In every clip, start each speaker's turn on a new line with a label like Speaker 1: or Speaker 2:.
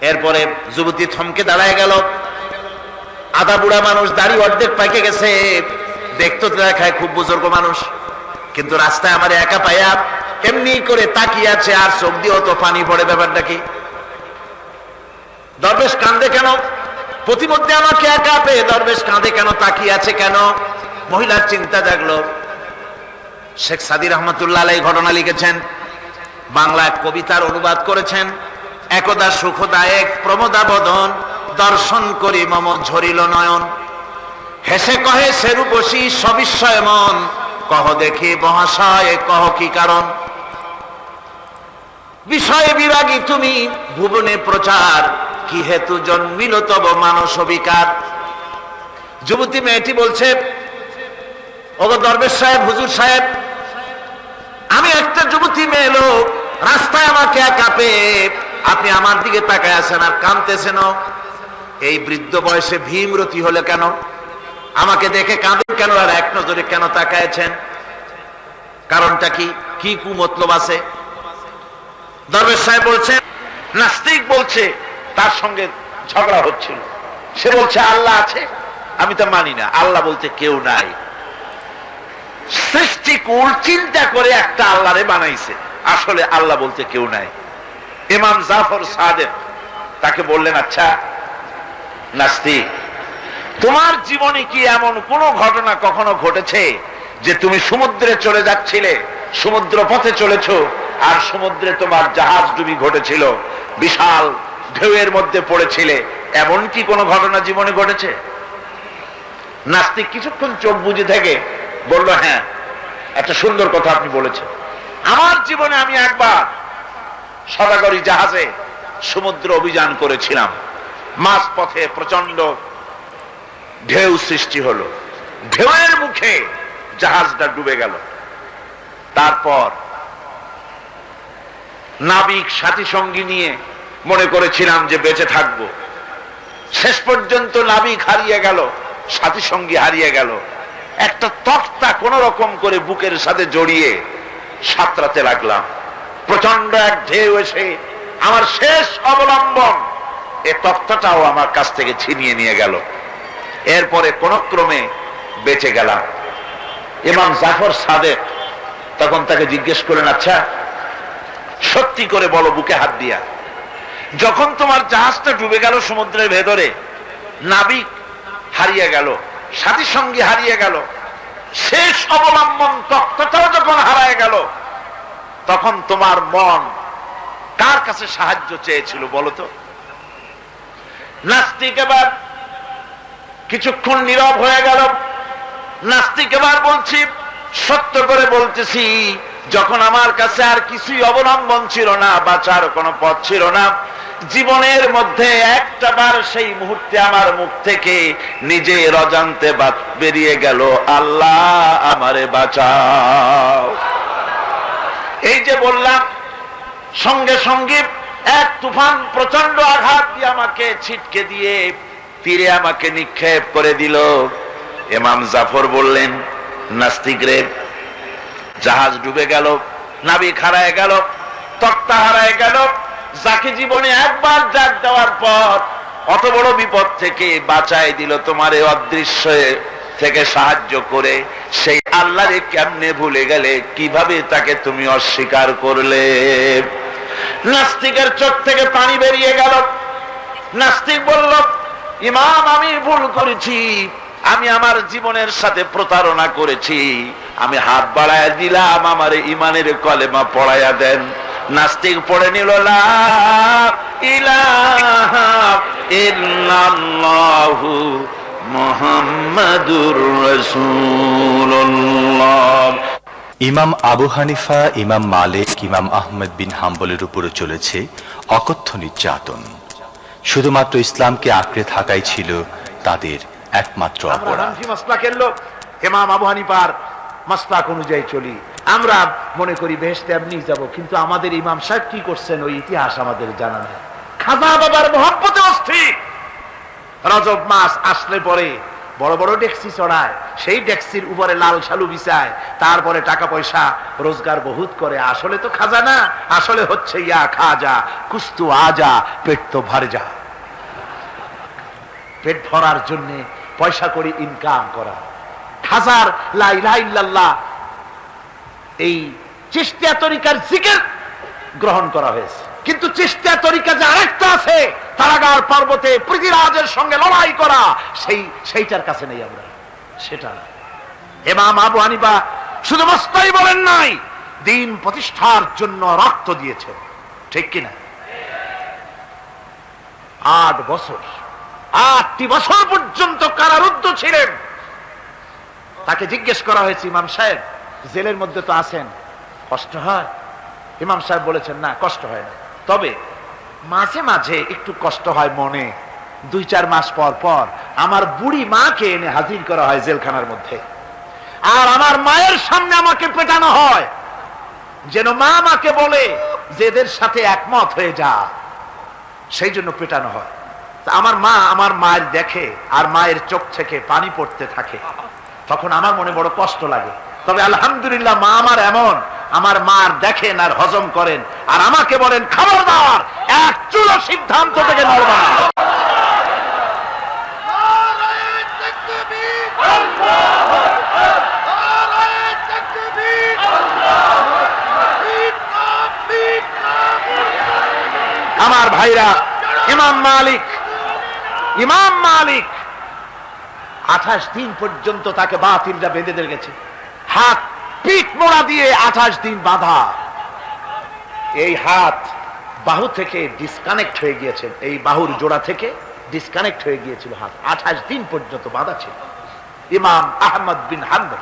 Speaker 1: এরপরে যুবতী থমকে দাঁড়ায় গেল। আধা বুড়া মানুষ দাড়ি অর্ধেক পাইকে গেছে। দেখতো দেখায় খুব বুজুর্গ মানুষ। কিন্তু রাস্তায় আমার একা পাইয়া এমনি করে তাকিয়ে আছে আর চোখ দিয়েও তো পানি পড়ে ব্যাপারটা কি? দরবেশ কান্দে কেন? প্রতিমধ্যে আমাকে একা পেয়ে দরবেশ কাঁদে কেন? তাকিয়ে আছে কেন? মহিলার চিন্তা জাগলো। শেখ সাদির রহমতুল্লাহ ঘটনা লিখেছেন বাংলা কবিতার অনুবাদ করেছেন। একদা সুখদায়ক প্রমোদাবদন, দর্শন করি মম ঝরিল নয়ন। হেসে কহে সেরূপসী সবিস্ময় মন, কহ দেখি মহাশয়, কহ কি কারণ? বিষয়ে বিরাগী তুমি, ভুবনে প্রচার, কি হেতু জন্মিল তব মানস বিকার যুবতী মেয়েটি বলছে, ওগো দরবেশ সাহেব, হুজুর সাহেব, আমি একটা যুবতী মেয়ে লোক, রাস্তায় আমাকে একা পেয়ে আপনি আমার দিকে তাকায় আছেন আর কাঁদতেছেন এই বৃদ্ধ বয়সে ভীমরতি হলে কেন? আমাকে দেখে কাঁদেন কেন আর এক নজরে কেন তাকায়ছেন? কারণটা কি? কি কুমতলব আছে? দরবেশ সাহেব বলছেন নাস্তিক বলছে, তার সঙ্গে ঝগড়া হচ্ছিল। সে বলছে, আল্লাহ আছে? আমি তো মানি না। আল্লাহ বলতে কেউ নাই। সৃষ্টিকুল চিন্তা করে একটা আল্লাহরে বানাইছে। আসলে আল্লাহ বলতে কেউ নাই। ইমাম জাফর সাদেক তাকে বললেন আচ্ছা নাস্তিক, তোমার জীবনে কি এমন কোন ঘটনা কখনো ঘটেছে যে তুমি সমুদ্রে চলে যাচ্ছিলে সমুদ্র পথে চলেছ, আর সমুদ্রে তোমার জাহাজ ডুবি ঘটেছিল, বিশাল ঢেউয়ের মধ্যে পড়েছিলে? এমন কি কোনো ঘটনা জীবনে ঘটেছে? নাস্তিক কিছুক্ষণ চোখ বুঝে থেকে বলল হ্যাঁ একটা সুন্দর কথা আপনি বলেছেন। আমার জীবনে আমি একবার সদাগরি জাহাজে সমুদ্র অভিযান করেছিলাম। মাঝ পথে প্রচণ্ড ঢেউ সৃষ্টি হলো। ঢেউয়ের মুখে জাহাজটা ডুবে গেল। তারপর নাবিক সাথী সঙ্গী নিয়ে মনে করেছিলাম যে বেঁচে থাকব। শেষ পর্যন্ত নাবিক হারিয়ে গেল সাথী সঙ্গী হারিয়ে গেল। একটা তক্তা কোন রকম করে বুকের সাথে জড়িয়ে সাঁতরাতে লাগলাম। প্রচণ্ড এক ঢেউ এসে আমার শেষ অবলম্বন এ তক্তাটাও আমার কাছ থেকে ছিনিয়ে নিয়ে গেল। এরপরে কোন ক্রমে বেঁচে গেলাম। ইমাম জাফর সাদেক তখন তাকে জিজ্ঞেস করেন আচ্ছা সত্যি করে বলো বুকে হাত দিয়া, যখন তোমার জাহাজটা ডুবে গেল সমুদ্রের ভেতরে, নাবিক হারিয়ে গেল, সাথী সঙ্গী হারিয়ে গেল, শেষ অবলম্বন তত্ত্বটাও যখন হারায় গেল তখন তোমার মন কার কাছে সাহায্য চেয়েছিল বলতো নাস্তিক এবার কিছুক্ষণ নীরব হয়ে গেল। নাস্তিক এবার বলছি, সত্য করে বলতেছি, যখন আমার কাছে আর কিছুই অবলম্বন ছিল না, বাঁচার কোনো পথ ছিল না, জীবনের মধ্যে একটা বার সেই মুহূর্তে আমার মুখ থেকে নিজে রজান্তে বেরিয়ে গেল, আল্লাহ আমারে বাঁচাও। এই যে বললাম, সঙ্গে সঙ্গে এক তুফান প্রচণ্ড আঘাত দিয়ে আমাকে ছিটকে দিয়ে তীরে আমাকে নিক্ষেপ করে দিল। এমাম জাফর বললেন, নাস্তিক রে, জাহাজ ডুবে গেল, নাবিক হারায় গেল, তক্তা হারায় গেল, যাকে জীবনে একবার জাগ দেওয়ার পর অত বড় বিপদ থেকে বাঁচাই দিল তোমার অদৃশ্য থেকে সাহায্য করে সেই আল্লাহরে কেমনে ভুলে গেলে? কীভাবে তাকে তুমি অস্বীকার করলে? নাস্তিকের চোখ থেকে পানি বেরিয়ে গেল। নাস্তিক বলল, ইমাম, আমি ভুল করেছি। আমি আমার জীবনের সাথে প্রতারণা করেছি। আমি হাত বাড়ায় দিলাম, আমার ইমানের কলেমা পড়াইয়া দেন। নাস্তিক পড়ে নিল ইল্লাল্লাহু মোহাম্মদুর রসুল্লাহ
Speaker 2: ইমাম আবু হানিফা ইমাম মালিক ইমাম আহমেদ বিন হাম্বলের উপরে চলেছে অকথ্য নির্যাতন। শুধুমাত্র ইসলামকে আঁকড়ে থাকাই ছিল তাদের একমাত্র অপরাধ।
Speaker 1: হেমাম আবু হানিফার মাসলাক অনুযায়ী চলি। আমরা মনে করি বেহেস্তে এমনি যাব কিন্তু আমাদের ইমাম সাহেব কি করছেন ওই ইতিহাস আমাদের জানা নেই। খাজা বাবার মহব্বতে অস্থির। রজব মাস আসলে পরে বড় বড় ডেক্সি চড়ায়, সেই ডেক্সির উপরে লাল শালু বিছায়, তারপরে টাকা পয়সা রোজগার বহুত করে। আসলে তো খাজানা আসলে হচ্ছে ইয়া খাজা, কুস্তু আজা, পেট তো ভর যা। পেট ভরার জন্য পয়সা করে ইনকাম করা। হাজার লাইল্লাহ এই চেষ্টা তরিকার জিকের গ্রহণ করা হয়েছে। কিন্তু চেষ্টা তরিকা যে আরেকটা আছে, তারাগার পর্বতে পৃথিবীরাজের সঙ্গে লড়াই করা, সেই, সেইটার কাছে নেই আমরা। সেটা। এমাম আবু হানিফা শুধু মস্তাই বলেন নাই, দিন প্রতিষ্ঠার জন্য রক্ত দিয়েছেন। ঠিক কিনা? আট বছর, আটটি বছর পর্যন্ত কারারুদ্ধ ছিলেন। তাকে জিজ্ঞেস করা হয়েছে, ইমাম সাহেব, জেলের মধ্যে তো আছেন, কষ্ট হয়? ইমাম সাহেব বলেছেন, না, কষ্ট হয় না। তবে মাঝে মাঝে একটু কষ্ট হয় মনে। দুই চার মাস পর পর আমার বুড়ি মাকে এনে হাজির করা হয় জেলখানার মধ্যে। আর আমার মায়ের সামনে আমাকে পেটানো হয়। যেন মা আমাকে বলে যে এদের সাথে একমত হয়ে যা। সেই জন্য পেটানো হয়। আমার মা আমার মায়ের দেখে আর মায়ের চোখ থেকে পানি পড়তে থাকে। তখন আমার মনে বড় কষ্ট লাগে। তবে আলহামদুলিল্লাহ মা আমার এমন। আমার মার দেখেন আর হজম করেন। আর আমাকে বলেন, খবরদার, এক চুলো সিদ্ধান্ত থেকে নড়বা। আমার ভাইরা, ইমাম মালিক ইমাম মালিক, আঠাশ দিন পর্যন্ত তাকে বাতিলরা বেঁধে দিয়ে গেছে। হাত, পিঠ মোড়া দিয়ে আঠাশ দিন বাধা। এই হাত বাহু থেকে ডিসকানেক্ট হয়ে গিয়েছে। এই বাহুর জোড়া থেকে ডিসকানেক্ট হয়ে গিয়েছিল হাত। আঠাশ দিন পর্যন্ত বাধা ছিল। ইমাম আহমদ বিন হাম্বল।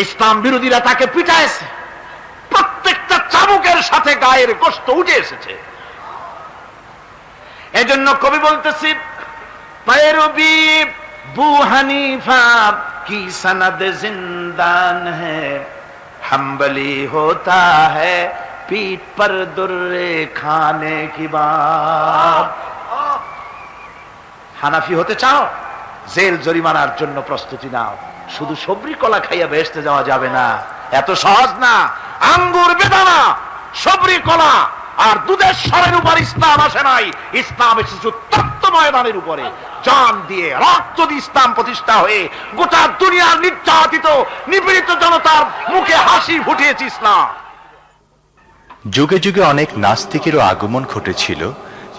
Speaker 1: ইসলাম বিরোধীরা তাকে পিটাইছে। প্রত্যেকটা চাবুকের সাথে গায়ের গোস্ত উঠে এসেছে। এজন্য কবি বলতেছি, পায়ের বু কি সনদ জিন্দান পর খানে কি হানাফি হতে চাও? জেল জরিমানার জন্য প্রস্তুতি নাও। শুধু সবরি কলা খাইয়া বেসতে যাওয়া যাবে না। এত সহজ না। আঙ্গুর বেদানা, সবরি কলা, আর দুধের সরের উপর ইসলাম আসে নাই। ইসলাম এসেছে ময়দানের উপরে। জান দিয়ে রক্ত দিয়ে ইসলাম প্রতিষ্ঠা হয়ে গোটা দুনিয়ার নির্যাতিত, নিপীড়িত জনতার মুখে হাসি ফুটিয়েছে ইসলাম।
Speaker 2: যুগে যুগে অনেক নাস্তিকেরও আগমন ঘটেছিল,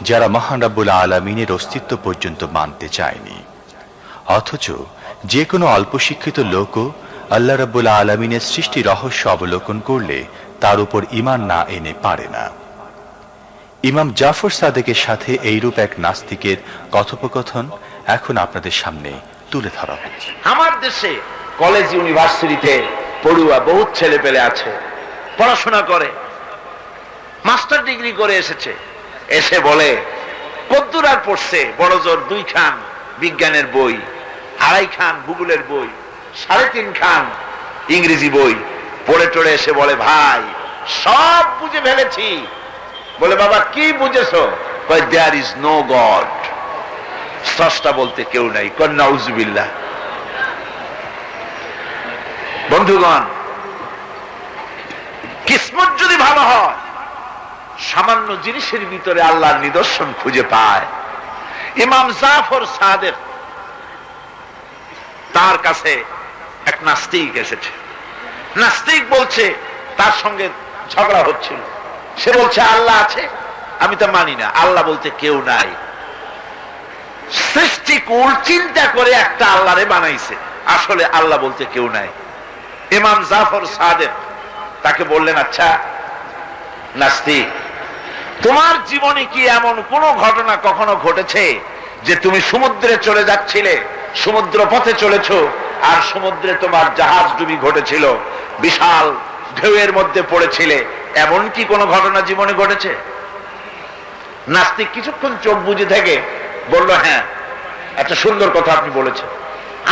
Speaker 2: যারা মহান রাব্বুল আলমিনের অস্তিত্ব পর্যন্ত মানতে চায়নি। অথচ যে কোনো অল্প শিক্ষিত লোকও আল্লাহ রাব্বুল আলমিনের সৃষ্টি রহস্য অবলোকন করলে তার উপর ইমান না এনে পারে না। ইমাম জাফর সাদেকের সাথে এইরূপ এক নাস্তিকের কথোপকথন এখন আপনাদের সামনে তুলে ধরা হচ্ছে।
Speaker 1: আমার দেশে কলেজ ইউনিভার্সিটিতে পড়ুয়া বহুত ছেলে পেলে আছে, পড়াশোনা করে মাস্টার ডিগ্রি করে এসেছে। এসে বলে কদ্দুর আর পড়ছে বড় জোর দুই খান বিজ্ঞানের বই, আড়াই খান ভূগোলের বই, সাড়ে তিন খান ইংরেজি বই। পড়ে টড়ে এসে বলে, ভাই, সব বুঝে ফেলেছি। বলে, বাবা, কি বুঝেছ? দেয়ার ইজ নো গড স্রষ্টা বলতে কেউ নাই কন্যা উজবিল্লা বন্ধুগণ, কিসমত যদি ভালো হয়, সামান্য জিনিসের ভিতরে আল্লাহর নিদর্শন খুঁজে পায়। ইমাম জাফর সাদের তার কাছে এক নাস্তিক এসেছে। নাস্তিক বলছে, তার সঙ্গে ঝগড়া হচ্ছিল। সে বলছে, আল্লাহ আছে। আমি তো মানি না। আল্লাহ বলতে কেউ নাই। সৃষ্টিকুল চিন্তা করে একটা আল্লাহরে বানাইছে। আসলে আল্লাহ বলতে কেউ নাই। ইমাম জাফর সাদেক তাকে বললেন আচ্ছা নাস্তিক, তোমার জীবনে কি এমন কোন ঘটনা কখনো ঘটেছে যে তুমি সমুদ্রে চলে যাচ্ছিলে সমুদ্র পথে চলেছ, আর সমুদ্রে তোমার জাহাজ ডুবি ঘটেছিল, বিশাল ঢেউয়ের মধ্যে পড়েছিলে এমন কি কোনো ঘটনা জীবনে ঘটেছে? নাস্তিক কিছুক্ষণ চোখ বুঝে থেকে বলল হ্যাঁ একটা সুন্দর কথা আপনি বলেছেন।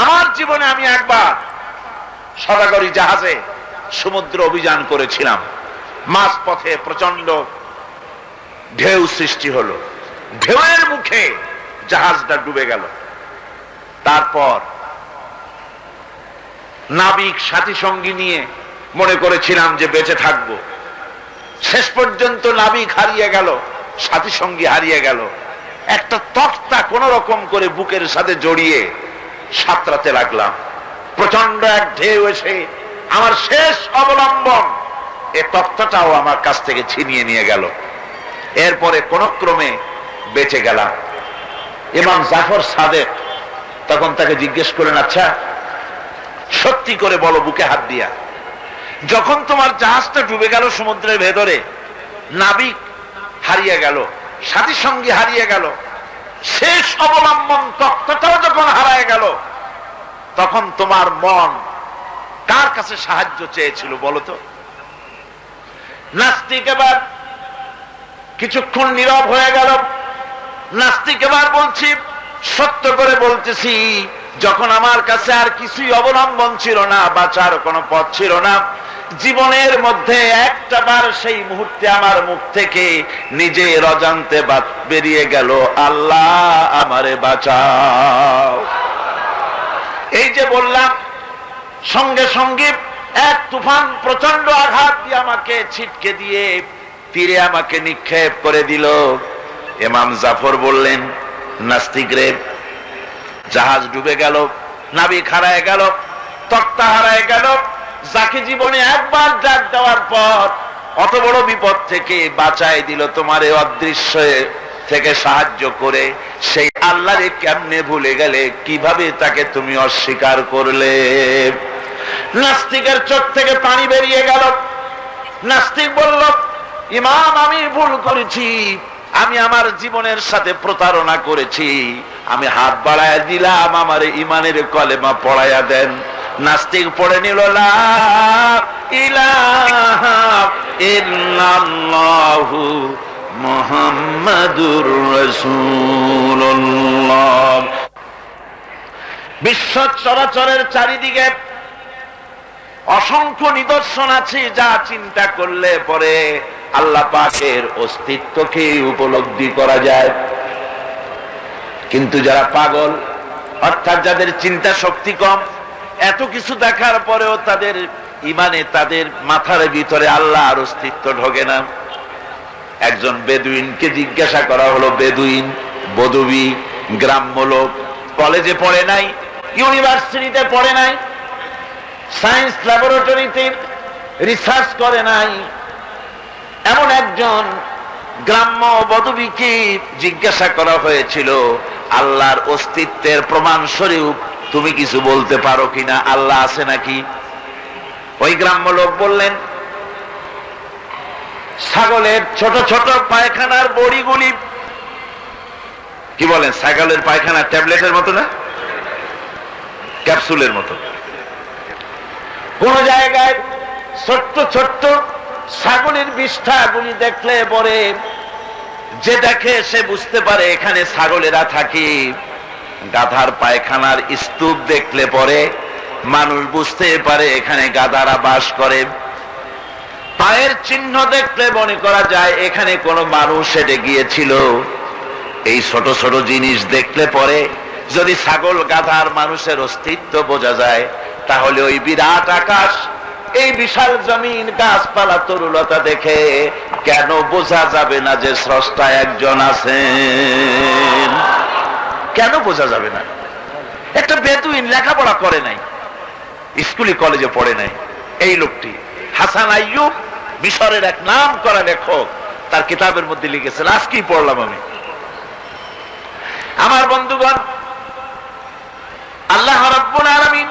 Speaker 1: আমার জীবনে আমি একবার সদাগরি জাহাজে সমুদ্র অভিযান করেছিলাম। মাঝ পথে প্রচণ্ড ঢেউ সৃষ্টি হলো। ঢেউয়ের মুখে জাহাজটা ডুবে গেল। তারপর নাবিক সাথী সঙ্গী নিয়ে মনে করেছিলাম যে বেঁচে থাকব। শেষ পর্যন্ত নাবিক হারিয়ে গেল সাথী সঙ্গী হারিয়ে গেল। একটা তক্তা কোন রকম করে বুকের সাথে জড়িয়ে সাঁতরাতে লাগলাম। প্রচণ্ড এক ঢেউ এসে আমার শেষ অবলম্বন, এ তক্তাটাও আমার কাছ থেকে ছিনিয়ে নিয়ে গেল। এরপরে কোন ক্রমে বেঁচে গেলাম। ইমাম জাফর সাদেক তখন তাকে জিজ্ঞেস করেন আচ্ছা সত্যি করে বলো বুকে হাত দিয়া। যখন তোমার জাহাজটা ডুবে গেল সমুদ্রের ভেতরে, নাবিক হারিয়ে গেল সাথী সঙ্গী হারিয়ে গেল, শেষ অবলম্বন তত্ত্বটাও যখন হারায় গেল, তখন তোমার মন কার কাছে সাহায্য চেয়েছিল বলতো নাস্তিক এবার কিছুক্ষণ নীরব হয়ে গেল। নাস্তিক এবার বলছি, সত্য করে বলতেছি, যখন আমার কাছে আর কিছুই অবলম্বন ছিল না, বাঁচার কোনো পথ ছিল না জীবনের মধ্যে একটা বার সেই মুহূর্তে আমার মুখ থেকে নিজে রজান্তে বেরিয়ে গেল, আল্লাহ, আমারে বাঁচাও। এই যে বললাম, সঙ্গে সঙ্গে এক তুফান প্রচণ্ড আঘাত দিয়ে আমাকে ছিটকে দিয়ে তীরে আমাকে নিক্ষেপ করে দিল। এমাম জাফর বললেন, নাস্তিক রে, জাহাজ ডুবে গেল, নাবিক হারায় গেল, তক্তা হারায় গেল যাকে জীবনে একবার ডাক দেওয়ার পর অত বড় বিপদ থেকে বাঁচাই দিল তোমার অদৃশ্য থেকে সাহায্য করে। সেই আল্লাহরে কেমনে ভুলে গেলে, কীভাবে তাকে তুমি অস্বীকার করলে? নাস্তিকের চোখ থেকে পানি বেরিয়ে গেল। নাস্তিক বলল, ইমাম, আমি ভুল করেছি। আমি আমার জীবনের সাথে প্রতারণা করেছি। আমি হাত বাড়ায় দিলাম, আমার ইমানের কলেমা পড়াইয়া দেন। নাস্তিক পড়ে নিল ইল্লাল্লাহু মোহাম্মদুর বিশ্ব চরাচরের চারিদিকে অসংখ্য নিদর্শন আছে, যা চিন্তা করলে পরে আল্লাহ পাকের অস্তিত্বকে উপলব্ধি করা যায়। কিন্তু যারা পাগল, অর্থাৎ যাদের চিন্তা শক্তি কম এত কিছু দেখার পরেও তাদের ইমানে, তাদের মাথার ভিতরে আল্লাহর অস্তিত্ব ঢোকে না। একজন বেদুইনকে জিজ্ঞাসা করা হলো, বেদুইন বদবি গ্রাম্য লোক, কলেজে পড়ে নাই, ইউনিভার্সিটিতে পড়ে নাই, সায়েন্স ল্যাবরেটরিতে রিসার্চ করে নাই? এমন একজন গ্রাম্য বদবিকে জিজ্ঞাসা করা হয়েছিল, আল্লাহর অস্তিত্বের প্রমাণ স্বরূপ তুমি কিছু বলতে পারো কিনা? আল্লাহ আছে নাকি? ওই গ্রাম্য লোক বললেন, ছাগলের ছোট ছোট পায়খানার বড়িগুলি কি বলেন, ছাগলের পায়খানা ট্যাবলেটের মতো না? ক্যাপসুলের মতো? কোন জায়গায় ছোট্ট ছোট্ট ছাগলের বিষ্ঠাগুলি দেখলে পরে যে দেখে সে বুঝতে পারে, এখানে ছাগলেরা থাকে। গাধার পায়খানার স্তূপ দেখলে পরে মানুষ বুঝতে পারে এখানে গাধারা বাস করে। পায়ের চিহ্ন দেখলে মনে করা যায় এখানে কোনো মানুষ হেঁটে গিয়েছিল। এই ছোট ছোট জিনিস দেখলে পরে যদি ছাগল গাধার মানুষের অস্তিত্ব বোঝা যায়, তাহলে ওই বিরাট আকাশ, এই বিশাল জমিন, গাছপালা, তরুলতা দেখে কেন বোঝা যাবে না যে স্রষ্টা একজন আছেন? কেন বোঝা যাবে না? একটা বেদুইন লেখাপড়া করে নাই, স্কুলে, কলেজে পড়ে নাই। এই লোকটি হাসান আইয়ুব মিশরের এক নাম করা লেখক, তার কিতাবের মধ্যে লিখেছেন, আজকেই পড়লাম আমি। আমার বন্ধুগণ, আল্লাহ রব্বুল আলমিন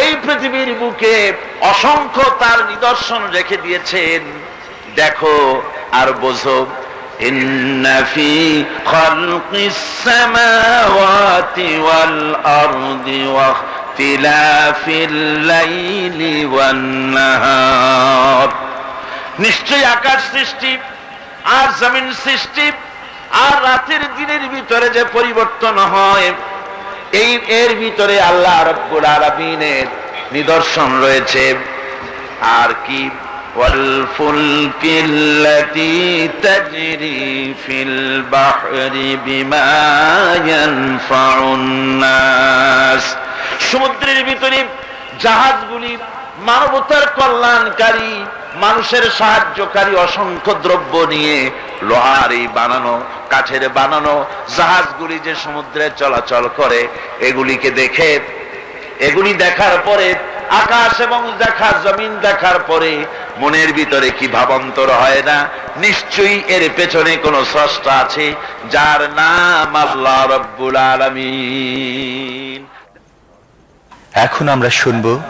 Speaker 1: এই পৃথিবীর বুকে অসংখ্য তার নিদর্শন রেখে দিয়েছেন। দেখো আর বোঝো إن في خلق السماوات والأرض واختلاف الليل والنهار নিশ্চয় আকাশ সৃষ্টি আর জমিন সৃষ্টি আর রাতের দিনের ভিতরে যে পরিবর্তন হয় এই এর ভিতরে আল্লাহ রব্বুল আলমিনের নিদর্শন রয়েছে আর কি والفلك التي تجري في البحر بما ينفع الناس সমুদ্রের ভিতরে জাহাজগুলি মানবতার কল্যাণকারী মানুষের সাহায্যকারী অসংখ্য দ্রব্য নিয়ে লোহার এই বানানো কাঠের বানানো জাহাজগুলি যে সমুদ্রে চলাচল করে এগুলিকে দেখে এগুলি দেখার পরে আকাশ এবং দেখা জমিন দেখার পরে মনের ভিতরে কি ভাবান্তর হয় না? নিশ্চয়ই এর পেছনে কোন স্রষ্টা আছে যার নাম আল্লাহ রব্বুল আলমিন।
Speaker 2: এখন আমরা শুনব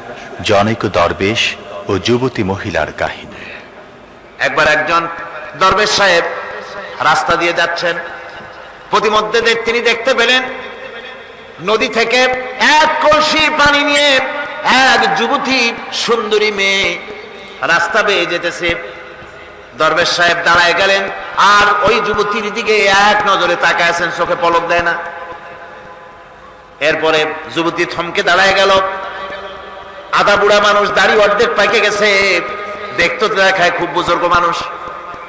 Speaker 2: জনৈক দরবেশ ও যুবতী মহিলার কাহিনী।
Speaker 1: একবার একজন দরবেশ সাহেব রাস্তা দিয়ে যাচ্ছেন। প্রতিমধ্যে তিনি দেখতে পেলেন নদী থেকে এক কলসি পানি নিয়ে এক যুবতী সুন্দরী মেয়ে রাস্তা বেয়ে যেতেছে। দরবেশ সাহেব দাঁড়ায় গেলেন, আর ওই যুবতীর দিকে এক নজরে তাকায় আছেন, চোখে পলক দেয় না। এরপরে যুবতী থমকে দাঁড়ায় গেল। আধা বুড়া মানুষ দাড়ি অর্ধেক পাইকে গেছে, দেখতে দেখায় খুব বুজুর্গ মানুষ।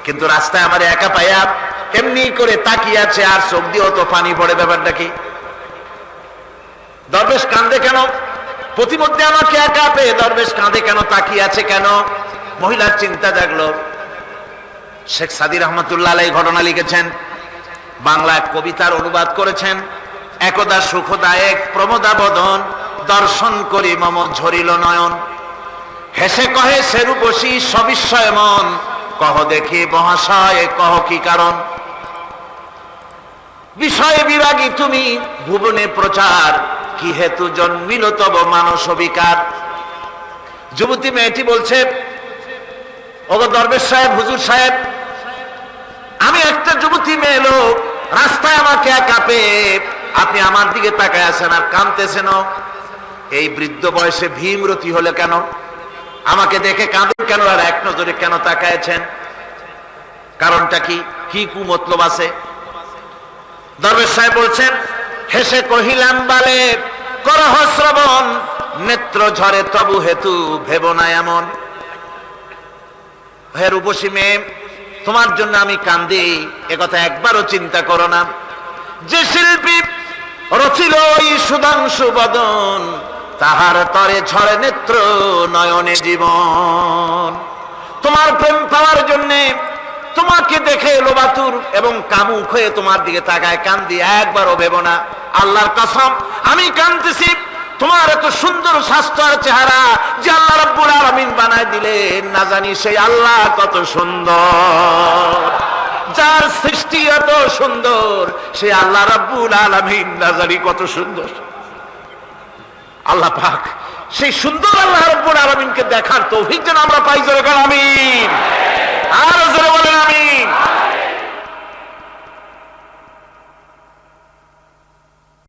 Speaker 1: কিন্তু রাস্তায় আমার একা পাইয়া এমনি করে তাকিয়ে আছে, আর চোখ দিয়েও তো পানি পড়ে ব্যাপারটা কি? দরবেশ কান্দে কেন? প্রতিমধ্যে আমাকে একা পেয়ে দরবেশ কাঁদে কেন, তাকিয়ে আছে কেন? মহিলার চিন্তা জাগলো। শেখ সাদি রহমতুল্লাহ এই ঘটনা লিখেছেন, বাংলা এক কবিতার অনুবাদ করেছেন, একদা সুখদায়ক প্রমোদাবদন দর্শন করি মম ঝরিল নয়ন। হেসে কহে সেরূপসী সবিস্ময় মন, কহ দেখি মহাশয়, কহ কি কারণ? বিষয়ে বিরাগী তুমি ভুবনে প্রচার কি হেতু জন্মিল তব মানস বিকার যুবতী মেয়েটি বলছে, ওগো দরবেশ সাহেব, হুজুর সাহেব, আমি একটা যুবতী মেয়ে লোক, রাস্তায় আমাকে একা আপনি আমার দিকে তাকায় আছেন আর কাঁদতেছেন এই বৃদ্ধ বয়সে ভীমরতি হলে কেন? আমাকে দেখে কাঁদেন কেন আর এক নজরে কেন তাকায়ছেন? কারণটা কি? কি কুমতলব আছে? দরবেশ সাহেব বলছেন, হেসে কহিলাম, বালে করহ শ্রবণ। নেত্র ঝরে তবু হেতু ভেব না এমন। হে রূপসী মেয়ে তোমার জন্য আমি কান্দি একথা একবারও চিন্তা করো না। যে শিল্পী রচিল ওই সুধাংশু বদন, তাহার তরে ঝরে নেত্র নয়নে জীবন। তোমার প্রেম পাওয়ার জন্যে তোমাকে দেখে লোবাতুর এবং কামুক হয়ে তোমার দিকে তাকায়, কান্দি, একবারও ভেব না। আল্লাহর কসম, আমি কান্দতেছি তোমার এত সুন্দর স্বাস্থ্য আর চেহারা যে আল্লাহ রব্বুল আলমিন বানায় দিলেন। না জানি সেই আল্লাহ কত সুন্দর। যার সৃষ্টি এত সুন্দর, সে আল্লাহ রব্বুল আলমিন না জানি কত সুন্দর। আল্লাহ পাক, সেই সুন্দর আল্লাহ রব্বুল আলমিনকে দেখার তৌফিক যেন আমরা পাই, জোরে আমিন। আর জোরে বলেন আমিন